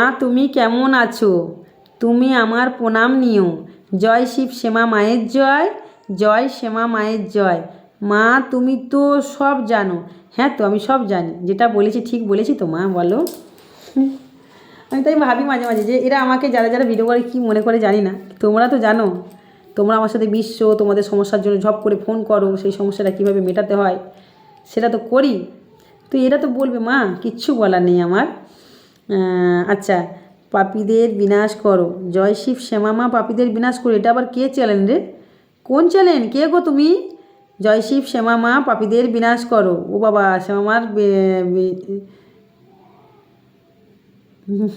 মা, তুমি কেমন আছো? তুমি আমার প্রণাম নিও। জয় শিব শ্যামা মায়ের জয় জয় শ্যামা মায়ের জয়। মা, তুমি তো সব জানো। হ্যাঁ তো, আমি সব জানি। যেটা বলেছি ঠিক বলেছি তো মা, বলো? আমি তাই ভাবি মাঝে মাঝে যে এরা আমাকে যারা যারা ভিডিও করে কী মনে করে জানি না। তোমরা তো জানো। তোমরা আমার সাথে বিশ্ব তোমাদের সমস্যার জন্য ঝপ করে ফোন করো, সেই সমস্যাটা কীভাবে মেটাতে হয়, সেটা তো করি। তো এরা তো বলবে, মা, কিচ্ছু বলার নেই আমার। আচ্ছা পাপীদের বিনাশ করো। জয় শিব শ্যামা মা, পাপীদের বিনাশ করো। এটা আবার কে চ্যালেন রে? কোন চ্যালেন কে গো তুমি? জয় শিব শ্যামা মা, পাপীদের বিনাশ করো। ও বাবা, শ্যামা মার বে- বে-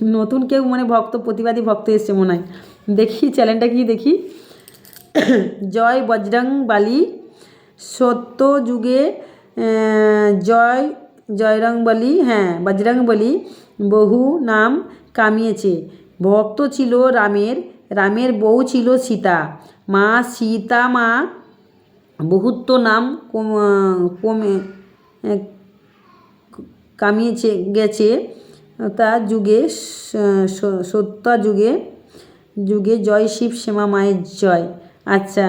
নতুন কেউ মানে ভক্ত, প্রতিবাদী ভক্ত এসছে মনে হয়। দেখি চ্যানেলটা কি দেখি? জয় বজরং বালি, সত্য যুগে জয়, জয়রং বলি হ্যাঁ বজরং বলি বহু নাম কামিয়েছে। ভক্ত ছিল রামের রামের বউ ছিল সীতা। মা সীতা মা বহুত্ব নাম কমে কামিয়েছে, গেছে। তা যুগে সত্য যুগে যুগে জয় শিব, শ্যামা মায়ের জয়। আচ্ছা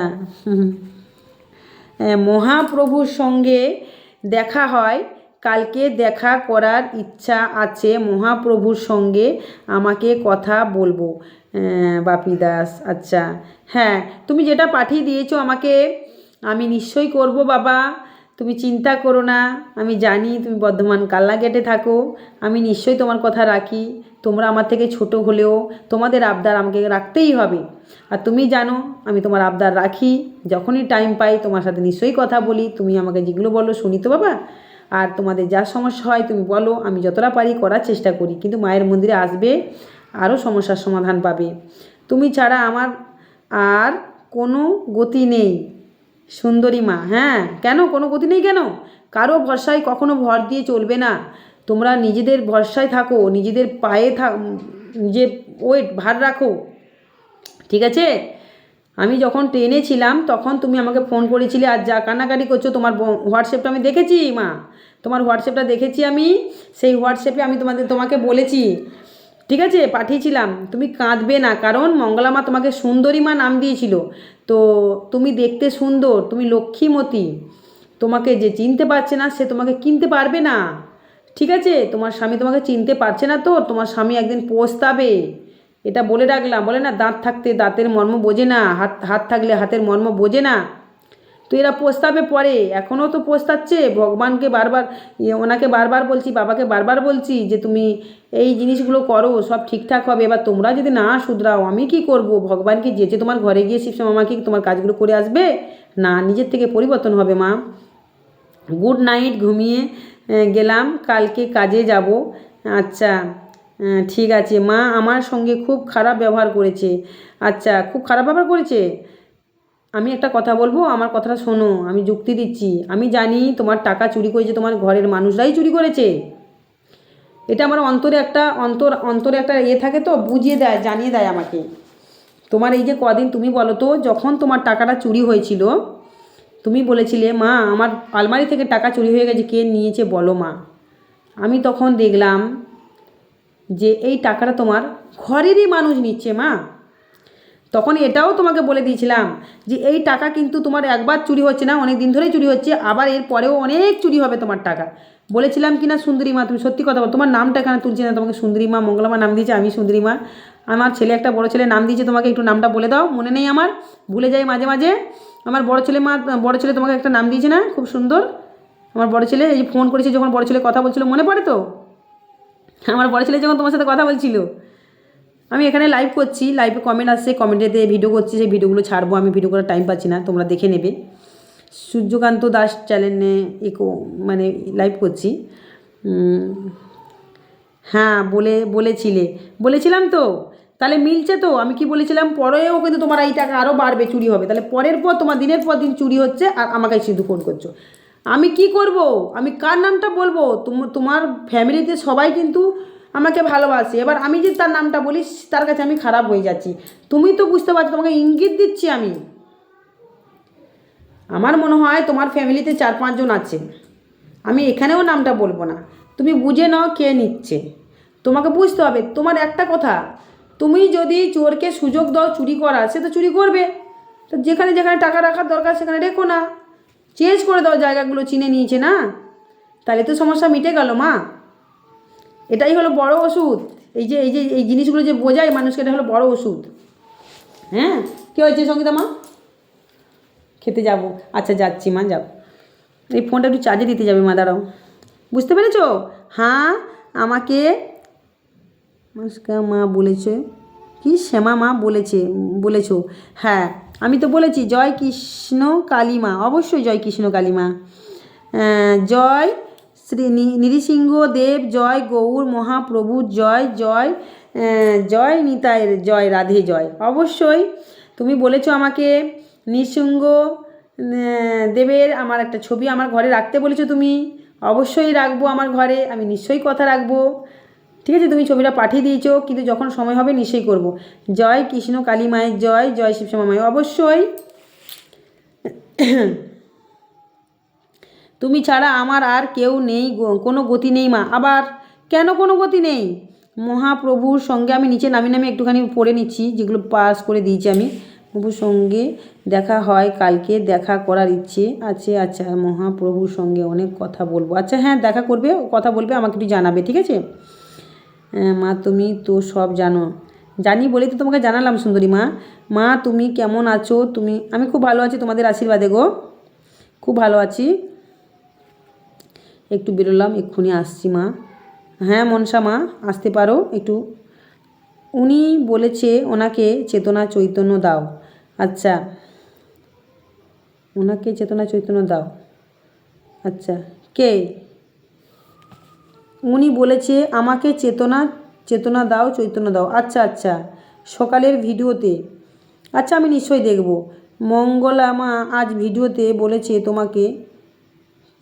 মহাপ্রভুর সঙ্গে দেখা হয় কালকে দেখা করার ইচ্ছা আছে মহাপ্রভুর সঙ্গে, আমাকে কথা বলব বাপি দাস। আচ্ছা হ্যাঁ তুমি যেটা পাঠিয়ে দিয়েছ আমাকে, আমি নিশ্চয়ই করব বাবা। তুমি চিন্তা করো না, আমি জানি তুমি বর্ধমান কাল্লা গেটে থাকো। আমি নিশ্চয়ই তোমার কথা রাখি। তোমরা আমার থেকে ছোট হলেও তোমাদের আবদার আমাকে রাখতেই হবে। আর তুমি জানো, আমি তোমার আবদার রাখি। যখনই টাইম পাই, তোমার সাথে নিশ্চয়ই কথা বলি। তুমি আমাকে যেগুলো বলো শুনি তো বাবা। আর তোমাদের যা সমস্যা হয় তুমি বলো, আমি যতটা পারি করার চেষ্টা করি। কিন্তু মায়ের মন্দিরে আসবে, আরও সমস্যার সমাধান পাবে। তুমি ছাড়া আমার আর কোনো গতি নেই। সুন্দরী মা হ্যাঁ কেন? কোনো গতি নেই কেন? কারও ভরসায় কখনো ভর দিয়ে চলবে না। তোমরা নিজেদের ভরসায় থাকো, নিজেদের পায়ে থাক নিজের ওয়েট ভার রাখো। ঠিক আছে? আমি যখন ট্রেনে ছিলাম, তখন তুমি আমাকে ফোন করেছিলে আর যা কান্নাকাটি করছ, তোমার হোয়াটসঅ্যাপটা আমি দেখেছি, মা? তোমার হোয়াটসঅ্যাপটা দেখেছি আমি, সেই হোয়াটসঅ্যাপে আমি তোমাদের, তোমাকে বলেছি। ঠিক আছে, পাঠিয়েছিলাম। তুমি কাঁদবে না, কারণ মঙ্গলা মা তোমাকে সুন্দরী মা নাম দিয়েছিল। তো তুমি দেখতে সুন্দর, তুমি লক্ষ্মীমতী। তোমাকে যে চিনতে পারছে না, সে তোমাকে কিনতে পারবে না। ঠিক আছে, তোমার স্বামী তোমাকে চিনতে পারছে না তো, তোমার স্বামী একদিন পস্তাবে। এটা বলে রাখলাম। বলে না দাঁত থাকতে দাঁতের মর্ম বোঝে না হাত হাত থাকলে হাতের মর্ম বোঝে না। তো এরা প্রস্তাবে পড়ে এখনও তো প্রস্তাচ্ছে। ভগবানকে বারবার ইয়ে, ওনাকে বারবার বলছি বাবাকে বারবার বলছি যে তুমি এই জিনিসগুলো করো সব ঠিকঠাক হবে। এবার তোমরা যদি না শুধরাও আমি কি করব? ভগবানকে যেচে তোমার ঘরে গিয়ে শিবশ্যাম আমাকে তোমার কাজগুলো করে আসবে? না নিজের থেকে পরিবর্তন হবে মা। গুড নাইট ঘুমিয়ে গেলাম। কালকে কাজে যাব। আচ্ছা। ঠিক আছে। মা আমার সঙ্গে খুব খারাপ ব্যবহার করেছে। আচ্ছা খুব খারাপ ব্যবহার করেছে? আমি একটা কথা বলব? আমার কথাটা শোনো, আমি যুক্তি দিচ্ছি। আমি জানি তোমার টাকা চুরি করেছে তোমার ঘরের মানুষরাই চুরি করেছে। এটা আমার অন্তরে একটা অন্তর, অন্তরে একটা ইয়ে থাকে তো, বুঝিয়ে দেয়, জানিয়ে দেয় আমাকে। তোমার এই যে কদিন তুমি বলো তো, যখন তোমার টাকাটা চুরি হয়েছিল, তুমি বলেছিলে, মা, আমার আলমারি থেকে টাকা চুরি হয়ে গেছে, কে নিয়েছে বলো মা? আমি তখন দেখলাম যে এই টাকাটা তোমার ঘরেরই মানুষ নিচ্ছে, মা। তখন এটাও তোমাকে বলে দিয়েছিলাম যে এই টাকা কিন্তু তোমার একবার চুরি হচ্ছে না, অনেক দিন ধরেই চুরি হচ্ছে, আবার এর পরেও অনেক চুরি হবে তোমার টাকা। বলেছিলাম কি না সুন্দরী মা, তুমি সত্যি কথা বল, তোমার নামটা কেন তুলছি না? তোমাকে সুন্দরী মা মঙ্গলামা নাম দিয়েছে, আমি সুন্দরী মা। আমার ছেলে একটা বড় ছেলে নাম দিয়েছে তোমাকে, একটু নামটা বলে দাও, মনে নেই আমার, ভুলে যাই মাঝে মাঝে। আমার বড় ছেলে মা, বড় ছেলে তোমাকে একটা নাম দিয়েছে না, খুব সুন্দর। আমার বড় ছেলে এই ফোন করেছে, যখন বড় ছেলে কথা বলছিল, মনে পড়ে তো? আমার বড় ছেলে যখন তোমার সাথে কথা বলছিল, আমি এখানে লাইভ করছি লাইভে কমেন্ট আসছে কমেন্টেতে ভিডিও করছি সেই ভিডিওগুলো ছাড়বো, আমি ভিডিও করার টাইম পাচ্ছি না, তোমরা দেখে নেবে। সূর্যকান্ত দাস চ্যানেলে একো মানে লাইভ করছি। হ্যাঁ বলে, বলেছিলে। বলেছিলাম তো, তাহলে মিলছে তো, আমি কি বলেছিলাম? পরেও কিন্তু তোমার এই টাকা আরও বাড়বে, চুরি হবে। তাহলে পরের পর তোমার দিনের পর দিন চুরি হচ্ছে, আর আমাকে শুধু ফোন করছ। আমি কি করব? আমি কার নামটা বলব? তুম- তোমার ফ্যামিলিতে সবাই কিন্তু আমাকে ভালোবাসে। এবার আমি যদি তার নামটা বলি, তার কাছে আমি খারাপ হয়ে যাচ্ছি। তুমি তো বুঝতে পারছ, তোমাকে ইঙ্গিত দিচ্ছি আমি। আমার মনে হয় তোমার ফ্যামিলিতে চার পাঁচজন আছে। আমি এখানেও নামটা বলব না। তুমি বুঝে নাও কে নিচ্ছে। তোমাকে বুঝতে হবে, তোমার একটা কথা। তুমি যদি চোরকে সুযোগ দাও চুরি করার, সে তো চুরি করবে। তো যেখানে যেখানে টাকা রাখার দরকার, সেখানে রেখো না। চেঞ্জ করে দাও জায়গাগুলো, চিনে নিয়েছে না? তাহলে তো সমস্যা মিটে গেল মা। এটাই হলো বড় ওষুধ। এই যে এই যে, এই জিনিসগুলো যে বোঝায় মানুষকে, এটা হলো বড় ওষুধ। হ্যাঁ? কী হয়েছে সঙ্গীতা মা? খেতে যাব। আচ্ছা যাচ্ছি মা, যাও। এই ফোনটা একটু চার্জে দিতে যাবে মা, দাঁড়াও। বুঝতে পেরেছ? হ্যাঁ আমাকে মা বলেছে। কি শ্যামা মা বলেছে, বলেছ। হ্যাঁ। আমি তো বলেছি, জয় কৃষ্ণ কালীমা। অবশ্যই জয় কৃষ্ণ কালীমা। জয় শ্রী নৃসিংহ দেব, জয় গৌর মহাপ্রভু, জয় জয় জয় নিতাইয়ের জয় রাধে, জয়। অবশ্যই তুমি বলেছ আমাকে, নৃসিংহ দেবের আমার একটা ছবি আমার ঘরে রাখতে বলেছ তুমি? অবশ্যই রাখব আমার ঘরে, আমি নিশ্চয়ই কথা রাখব। ঠিক আছে, তুমি ছবিটা পাঠিয়ে দিয়েছ, কিন্তু যখন সময় হবে নিশ্চয়ই করব। জয় কৃষ্ণ কালী মায়ের জয় জয় শিবশ্যামা মায়ের। অবশ্যই। তুমি ছাড়া আমার আর কেউ নেই কোনো গতি নেই মা। আবার কেন কোনো গতি নেই? মহাপ্রভুর সঙ্গে আমি নিচে নামি নামি একটুখানি পড়ে নিচ্ছি, যেগুলো পাস করে দিয়েছি আমি। প্রভুর সঙ্গে দেখা হয়, কালকে দেখা করার ইচ্ছে আছে আচ্ছা মহাপ্রভুর সঙ্গে অনেক কথা বলব। আচ্ছা হ্যাঁ দেখা করবে, কথা বলবে, আমাকে একটু জানাবে, ঠিক আছে? মা, তুমি তো সব জানো। জানি বলেই তো তোমাকে জানালাম, সুন্দরী মা। মা, তুমি কেমন আছো? তুমি, আমি খুব ভালো আছি তোমাদের আশীর্বাদে গো। খুব ভালো আছি। একটু বেরোলাম, এক্ষুনি আসছি মা। হ্যাঁ মনসা মা, আসতে পারো একটু। উনি বলেছে ওনাকে চেতনা চৈতন্য দাও। আচ্ছা। ওনাকে চেতনা চৈতন্য দাও। আচ্ছা। কে? উনি বলেছে, আমাকে চেতনা চেতনা দাও, চৈতন্য দাও। আচ্ছা আচ্ছা সকালের ভিডিওতে। আচ্ছা আমি নিশ্চয়ই দেখব। মঙ্গলা মা আজ ভিডিওতে বলেছে তোমাকে,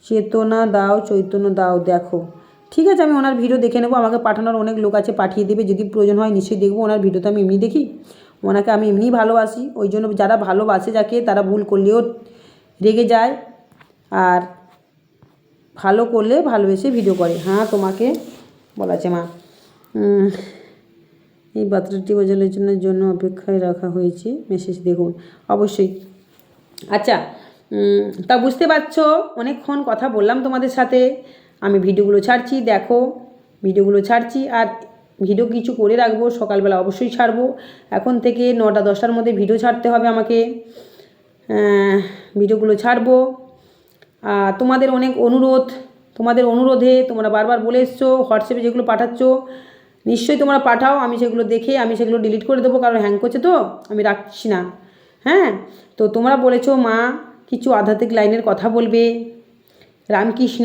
চেতনা দাও, চৈতন্য দাও, দেখো। ঠিক আছে, আমি ওনার ভিডিও দেখে নেব। আমাকে পাঠানোর অনেক লোক আছে, পাঠিয়ে দেবে। যদি প্রয়োজন হয়, নিশ্চয়ই দেখব। ওনার ভিডিও তো আমি এমনি দেখি। ওনাকে আমি এমনিই ভালোবাসি। ওই জন্য যারা ভালোবাসে যাকে, তারা ভুল করলেও রেগে যায়। আর ভালো করলে ভালোবেসে ভিডিও করে। হ্যাঁ তোমাকে বলাছে মা। এই বার্তাটি বোঝানোর জন্য জন্য অপেক্ষায় রাখা হয়েছে। মেসেজ দেখুন। অবশ্যই। আচ্ছা তা বুঝতে পারছ, অনেকক্ষণ কথা বললাম তোমাদের সাথে। আমি ভিডিওগুলো ছাড়ছি, দেখো, ভিডিওগুলো ছাড়ছি, আর ভিডিও কিছু করে রাখব, সকালবেলা অবশ্যই ছাড়বো। এখন থেকে নটা দশটার মধ্যে ভিডিও ছাড়তে হবে আমাকে। ভিডিওগুলো ছাড়বো। তোমাদের অনেক অনুরোধ, তোমাদের অনুরোধে তোমরা বারবার বলে এসছো, হোয়াটসঅ্যাপে যেগুলো পাঠাচ্ছ, নিশ্চয়ই তোমরা পাঠাও, আমি সেগুলো দেখে, আমি সেগুলো ডিলিট করে দেবো, কারণ হ্যাং করছে তো, আমি রাখছি না। হ্যাঁ? তো তোমরা বলেছ, মা কিছু আধ্যাত্মিক লাইনের কথা বলবে। রামকৃষ্ণ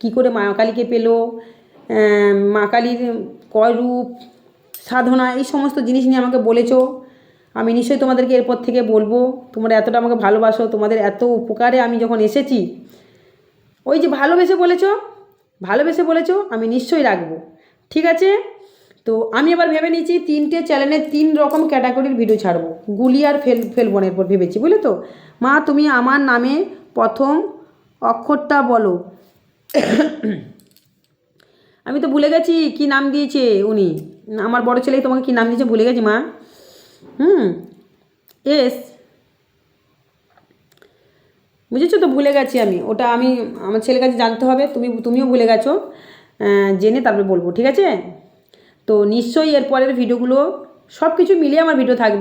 কী করে মা কালীকে পেল? মা কালীর কয় রূপ সাধনা, এই সমস্ত জিনিস নিয়ে আমাকে বলেছ। আমি নিশ্চয়ই তোমাদেরকে এরপর থেকে বলব, তোমরা এতটা আমাকে ভালোবাসো, তোমাদের এত উপকারে আমি যখন এসেছি, ওই যে ভালোবেসে বলেছ ভালোবেসে বলেছ, আমি নিশ্চয়ই রাখব। ঠিক আছে? তো আমি এবার ভেবে নিয়েছি তিনটে চ্যানেলে তিন রকম ক্যাটাগরির ভিডিও ছাড়বো। গুলি আর ফেল, ফেলবনের পর ভেবেছি বুঝলে তো মা, তুমি আমার নামে প্রথম অক্ষরটা বলো। আমি তো ভুলে গেছি কি নাম দিয়েছে উনি। আমার বড় ছেলে তোমাকে কি নাম দিয়েছে ভুলে গেছি মা। হুম এস বুঝেছ তো? ভুলে গেছি আমি। ওটা আমি, আমার ছেলের কাছে জানতে হবে। তুমি, তুমিও ভুলে গেছো। জেনে তারপরে বলব, ঠিক আছে? তো নিশ্চয়ই এর পরের ভিডিওগুলো সব কিছু মিলিয়ে আমার ভিডিও থাকবে।